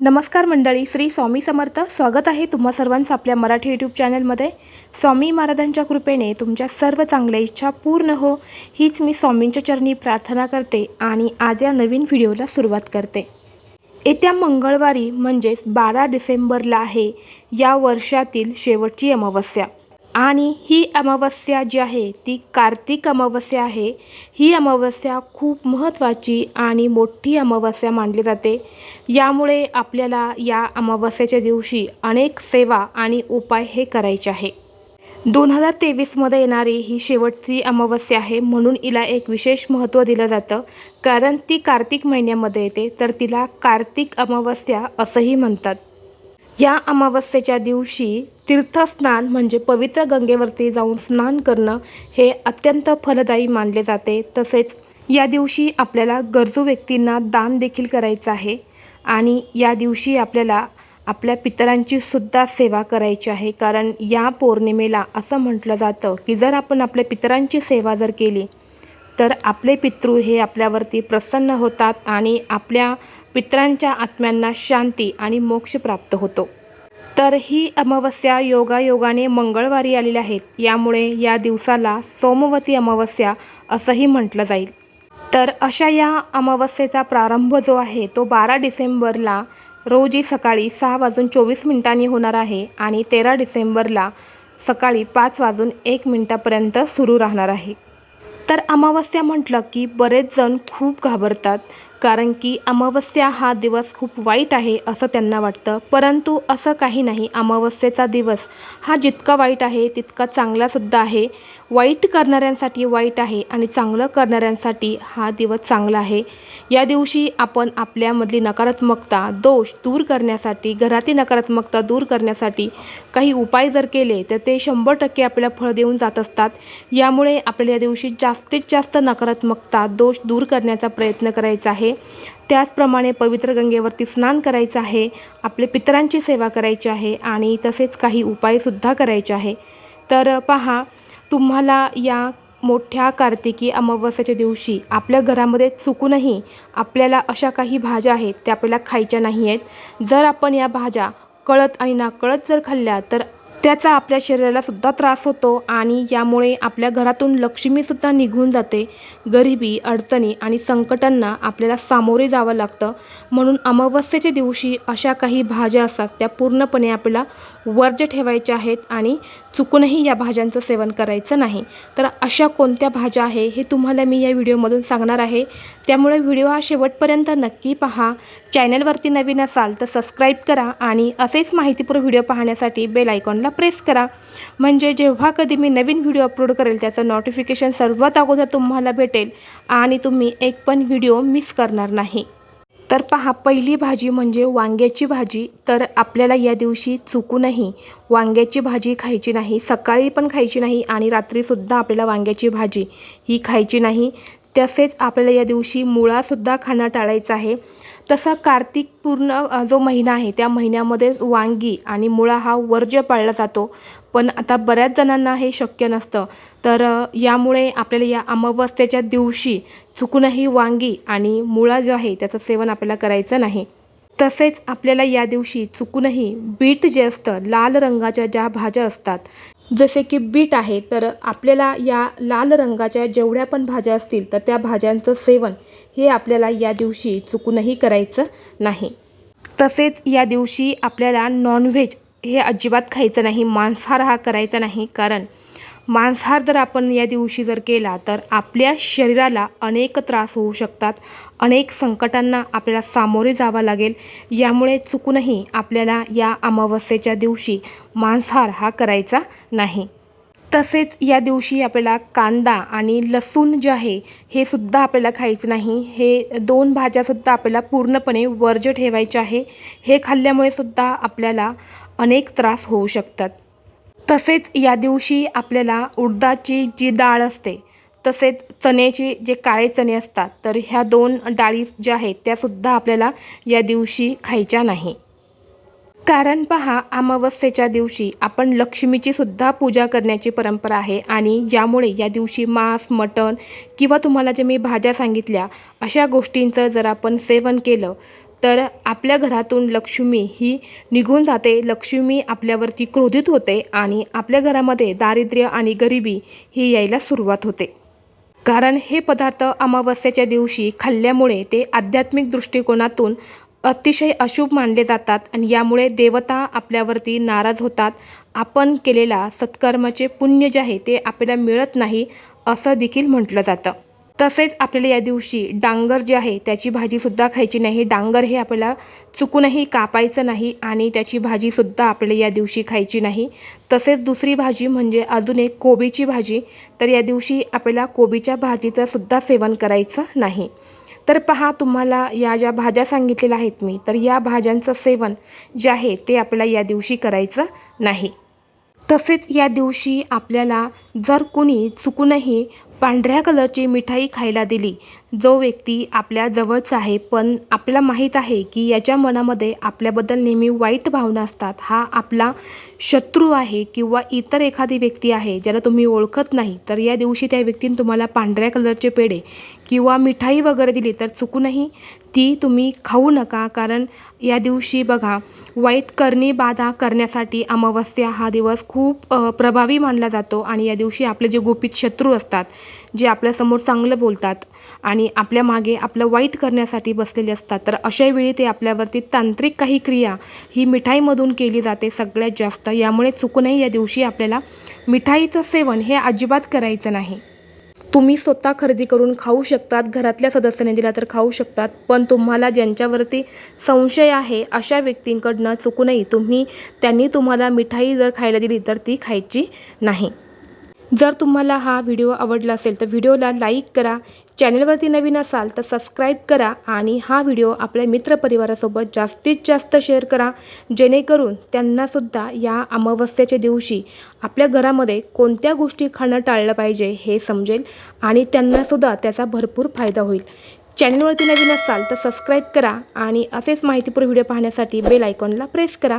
नमस्कार मंडळी श्री स्वामी समर्थ. स्वागत आहे तुम्हा सर्वांचं आपल्या मराठी यूट्यूब चॅनलमध्ये. स्वामी महाराजांच्या कृपेने तुमच्या सर्व चांगल्या इच्छा पूर्ण हो हीच मी स्वामींच्या चरणी प्रार्थना करते आणि आज या नवीन व्हिडिओला सुरुवात करते. येत्या मंगळवारी म्हणजेच बारा डिसेंबरला आहे या वर्षातील शेवटची अमावस्या. आणि ही अमावस्या जी आहे ती कार्तिक अमावस्या आहे. ही अमावस्या खूप महत्त्वाची आणि मोठी अमावस्या मानली जाते. यामुळे आपल्याला या अमावस्याच्या दिवशी अनेक सेवा आणि उपाय हे करायचे आहे. दोन हजार तेवीसमध्ये येणारी ही शेवटची अमावस्या आहे म्हणून हिला एक विशेष महत्त्व दिलं जातं. कारण ती कार्तिक महिन्यामध्ये येते तर तिला कार्तिक अमावस्या असंही म्हणतात. या अमावस्येच्या दिवशी तीर्थस्नान म्हणजे पवित्र गंगेवरती जाऊन स्नान करणं हे अत्यंत फलदायी मानले जाते. तसेच या दिवशी आपल्याला गरजू व्यक्तींना दान देखील करायचं आहे आणि या दिवशी आपल्याला आपल्या पितरांची सुद्धा सेवा करायची आहे. कारण या पौर्णिमेला असं म्हटलं जातं की जर आपण आपल्या पितरांची सेवा जर केली तर आपले पितृ हे आपल्यावरती प्रसन्न होतात आणि आपल्या पितरांच्या आत्म्यांना शांती आणि मोक्ष प्राप्त होतो. तर ही अमावस्या योगायोगाने मंगळवारी आलेल्या आहेत. यामुळे या दिवसाला सोमवती अमावस्या असंही म्हटलं जाईल. तर अशा या अमावस्येचा प्रारंभ जो आहे तो बारा डिसेंबरला रोजी सकाळी सहा वाजून चोवीस मिनिटांनी होणार आहे आणि तेरा डिसेंबरला सकाळी पाच वाजून एक मिनटापर्यंत सुरू राहणार आहे. तर अमावस्या म्हटलं की बरेच जण खूप घाबरतात. कारण की अमावस्या हा दिवस खूप वाईट आहे असं त्यांना वाटतं. परंतु असं काही नाही. अमावस्येचा दिवस हा जितका वाईट आहे तितका चांगलासुद्धा आहे. वाईट करणाऱ्यांसाठी वाईट आहे आणि चांगलं करणाऱ्यांसाठी हा दिवस चांगला आहे. या दिवशी आपण आपल्यामधली नकारात्मकता दोष दूर करण्यासाठी घरातील नकारात्मकता दूर करण्यासाठी काही उपाय जर केले तर ते शंभर टक्के आपल्याला फळ देऊन जात असतात. यामुळे आपल्याला या दिवशी जास्तीत जास्त नकारात्मकता दोष दूर करण्याचा प्रयत्न करायचा आहे. त्याचप्रमाणे पवित्र गंगेवरती स्नान करायचं आहे आपले पितरांची सेवा करायची आहे आणि तसेच काही उपायसुद्धा करायचे आहे. तर पहा तुम्हाला या मोठ्या कार्तिकी अमावस्याच्या दिवशी आपल्या घरामध्ये चुकूनही आपल्याला अशा काही भाज्या आहेत त्या आपल्याला खायच्या नाही आहेत. जर आपण या भाज्या कळत आणि नाकळत जर खाल्ल्या तर त्याचा आपल्या शरीरालासुद्धा त्रास होतो आणि यामुळे आपल्या घरातून लक्ष्मीसुद्धा निघून जाते. गरिबी अडचणी आणि संकटांना आपल्याला सामोरे जावं लागतं. म्हणून अमावस्येच्या दिवशी अशा काही भाज्या असतात त्या पूर्णपणे आपल्याला वर्ज्य ठेवायच्या आहेत आणि चुकूनही या भाज्यांचं सेवन करायचं नाही. तर अशा कोणत्या भाज्या आहे हे तुम्हाला मी या व्हिडिओमधून सांगणार आहे. त्यामुळे व्हिडिओ हा शेवटपर्यंत नक्की पहा. चॅनलवरती नवीन असाल तर सबस्क्राईब करा आणि असेच माहितीपूर्ण व्हिडिओ पाहण्यासाठी बेल आयकॉनला प्रेस करा. म्हणजे जेव्हा कधी मी नवीन व्हिडिओ अपलोड करेल त्याचं नोटिफिकेशन सर्वात अगोदर तुम्हाला भेटेल आणि तुम्ही एक पण व्हिडिओ मिस करणार नाही. तर पहा पहिली भाजी म्हणजे वांग्याची भाजी. तर आपल्याला या दिवशी चुकूनही वांग्याची भाजी खायची नाही सकाळी पण खायची नाही आणि रात्रीसुद्धा आपल्याला वांग्याची भाजी ही खायची नाही. तसेच आपल्याला या दिवशी मुळासुद्धा खाणं टाळायचं आहे. तसा कार्तिक पूर्ण जो महिना आहे त्या महिन्यामध्ये वांगी आणि मुळा हा वर्ज्य पाळला जातो. पण आता बऱ्याच जणांना हे शक्य नसतं. तर यामुळे आपल्याला या अमावस्येच्या दिवशी चुकूनही वांगी आणि मुळा जो आहे त्याचं सेवन आपल्याला करायचं नाही. तसेच आपल्याला या दिवशी चुकूनही बीट जे असतं लाल रंगाच्या ज्या भाज्या असतात जसे की बीट आहे तर आपल्याला या लाल रंगाच्या जेवढ्या पण भाज्या असतील तर त्या भाज्यांचं सेवन हे आपल्याला या दिवशी चुकूनही करायचं नाही. तसेच या दिवशी आपल्याला नॉनव्हेज हे अजिबात खायचं नाही मांसाहार हा करायचा नाही. कारण मांसाहार जर आपण या दिवशी जर केला तर आपल्या शरीराला अनेक त्रास होऊ शकतात. अनेक संकटांना आपल्याला सामोरे जावं लागेल. यामुळे चुकूनही आपल्याला या अमावस्येच्या दिवशी मांसाहार हा करायचा नाही. तसेच या दिवशी आपल्याला कांदा आणि लसूण जे आहे हे सुद्धा आपल्याला खायचं नाही. हे दोन भाज्यासुद्धा आपल्याला पूर्णपणे वर्ज्य ठेवायचे आहे. हे खाल्ल्यामुळे सुद्धा आपल्याला अनेक त्रास होऊ शकतात. तसेच या दिवशी आपल्याला उडदाची जी डाळ असते तसेच चण्याचे जे काळे चणे असतात तर ह्या दोन डाळी ज्या आहेत त्यासुद्धा आपल्याला या दिवशी खायच्या नाही. कारण पहा अमावस्येच्या दिवशी आपण लक्ष्मीची सुद्धा पूजा करण्याची परंपरा आहे आणि यामुळे या दिवशी मांस मटण किंवा तुम्हाला जे मी भाज्या सांगितल्या अशा गोष्टींचं जर आपण सेवन केलं तर आपल्या घरातून लक्ष्मी ही निघून जाते. लक्ष्मी आपल्यावरती क्रोधित होते आणि आपल्या घरामध्ये दारिद्र्य आणि गरिबी ही यायला सुरुवात होते. कारण हे पदार्थ अमावस्येच्या दिवशी खाल्ल्यामुळे ते आध्यात्मिक दृष्टिकोनातून अतिशय अशुभ मानले जातात आणि यामुळे देवता आपल्यावरती नाराज होतात. आपण केलेला सत्कर्माचे पुण्य जे आहे ते आपल्याला मिळत नाही असं देखील म्हटलं जातं. तसेच आपल्याला या दिवशी डांगर जे आहे त्याची भाजीसुद्धा खायची नाही. डांगर हे आपल्याला चुकूनही कापायचं नाही आणि त्याची भाजीसुद्धा आपल्याला या दिवशी खायची नाही. तसेच दुसरी भाजी म्हणजे अजून एक कोबीची भाजी. तर या दिवशी आपल्याला कोबीच्या भाजीचंसुद्धा सेवन करायचं नाही. तर पहा तुम्हाला या ज्या भाज्या सांगितलेल्या आहेत मी तर या भाज्यांचं सेवन जे आहे ते आपल्याला या दिवशी करायचं नाही. तसेच या दिवशी आपल्याला जर कुणी चुकूनही पांढऱ्या कलरची मिठाई खायला दिली जो व्यक्ती आपल्या जवळचा आहे पण आपल्याला माहीत आहे की याच्या मनामध्ये आपल्याबद्दल नेहमी वाईट भावना असतात. हा आपला शत्रू आहे किंवा इतर एखादी व्यक्ती आहे ज्याला तुम्ही ओळखत नाही तर या दिवशी त्या व्यक्तीने तुम्हाला पांढऱ्या कलरचे पेढे किंवा मिठाई वगैरे दिली तर चुकूनही ती तुम्ही खाऊ नका. कारण या दिवशी बघा वाईट करणी बाधा करण्यासाठी अमावस्या हा दिवस खूप प्रभावी मानला जातो आणि या दिवशी आपले जे गुपित शत्रू असतात जे आपल्यासमोर चांगलं बोलतात आणि आपल्या मागे आपलं वाईट करण्यासाठी बसलेले असतात. तर अशा वेळी ते आपल्यावरती तांत्रिक काही क्रिया ही मिठाईमधून केली जाते सगळ्यात जास्त. यामुळे चुकूनही या दिवशी आपल्याला मिठाईचं सेवन हे अजिबात करायचं नाही. तुम्ही स्वतः खरेदी करून खाऊ शकतात घरातल्या सदस्यांनी दिला तर खाऊ शकतात पण तुम्हाला ज्यांच्यावरती संशय आहे अशा व्यक्तींकडनं चुकूनही तुम्ही त्यांनी तुम्हाला मिठाई जर खायला दिली तर ती खायची नाही. जर तुम्हाला हा व्हिडिओ आवडला असेल तर व्हिडिओला लाईक करा चॅनलवरती नवीन असाल तर सबस्क्राईब करा आणि हा व्हिडिओ आपल्या मित्रपरिवारासोबत जास्तीत जास्त शेअर करा. जेणेकरून त्यांनासुद्धा या अमावस्याच्या दिवशी आपल्या घरामध्ये कोणत्या गोष्टी खाणं टाळलं पाहिजे हे समजेल आणि त्यांनासुद्धा त्याचा भरपूर फायदा होईल. चॅनलवरती नवीन असाल तर सबस्क्राईब करा आणि असेच माहितीपूर्ण व्हिडिओ पाहण्यासाठी बेल आयकॉनला प्रेस करा.